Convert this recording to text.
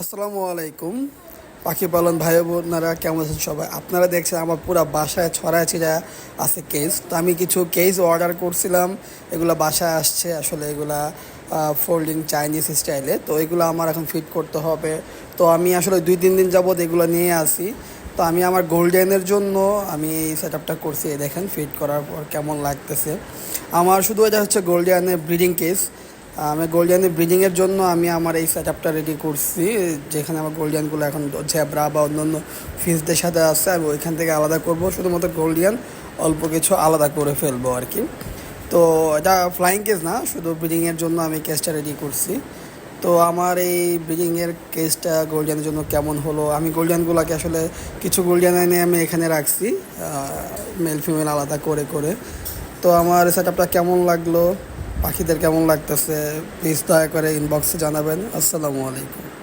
আসসালামু আলাইকুম। পাখি পালন ভাই বোনারা, কেমন আছেন সবাই? আপনারা দেখছেন আমার পুরো বাসায় ছড়ায় ছিড়া আছে কেস তো আমি কিছু কেস অর্ডার করছিলাম। এগুলো বাসায় আসছে। আসলে এগুলা ফোল্ডিং চাইনিজ স্টাইলে তো এগুলো আমার এখন ফিট করতে হবে। তো আমি আসলে দুই, তিন দিন যাবত এগুলো নিয়ে আসি তো আমি আমার গোল্ডেনের জন্য আমি এই সেট আপটা করছি দেখেন ফিট করার পর কেমন লাগতেছে। আমার শুধু এটা হচ্ছে গোল্ডেনের ব্রিডিং কেস আমি গোল্ডিয়ানের ব্রিডিংয়ের জন্য আমি আমার এই সেট আপটা রেডি করছি, যেখানে আমার গোল্ডিয়ানগুলো এখন ঝ্যাবরা বা অন্যান্য ফিসদের সাথে আছে, আমি ওইখান থেকে আলাদা করব, শুধুমাত্র গোল্ডিয়ান অল্প কিছু আলাদা করে ফেলব আর কি তো এটা ফ্লাইং কেস না, শুধু ব্রিডিংয়ের জন্য আমি কেসটা রেডি করছি। তো আমার এই ব্রিডিংয়ের কেসটা গোল্ডিয়ানের জন্য কেমন হলো? আমি গোল্ডিয়ানগুলোকে আসলে কিছু গোল্ডিয়ান এনে আমি এখানে রাখছি মেল ফিমেল আলাদা করে করে। তো আমার সেট আপটা কেমন লাগল? পাখিদের কেমন লাগতেছে প্লিজ দয়া করে ইনবক্সে জানাবেন। আসসালামু আলাইকুম।